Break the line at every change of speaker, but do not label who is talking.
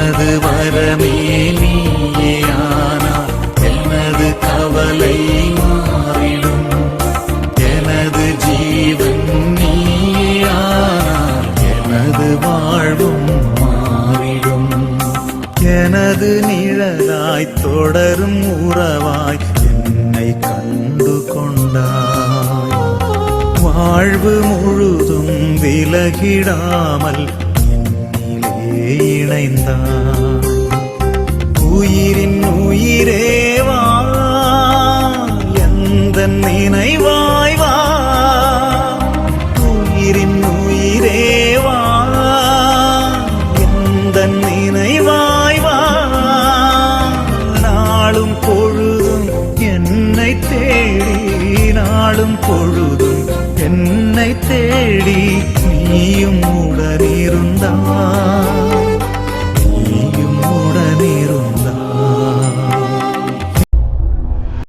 எனது வரமே நீயானா எனது கவலை மாறிடும். எனது ஜீவன் நீயானால் எனது வாழ்வும் மாறிடும். எனது நிழலாய் தொடரும் உறவாய் என்னை கண்டு கொண்டாய். வாழ்வு முழுதும் விலகிடாமல் என்னிலே இணைந்தாள் உயிரின் உயிரேவா எந்த நினைவாய்வா உயிரின் உயிரேவா எந்த நினைவாய்வா நாளும் பொழுதும் என்னை தேடி நாளும் பொழுதும் என்னை தேடி நீயும் உடல்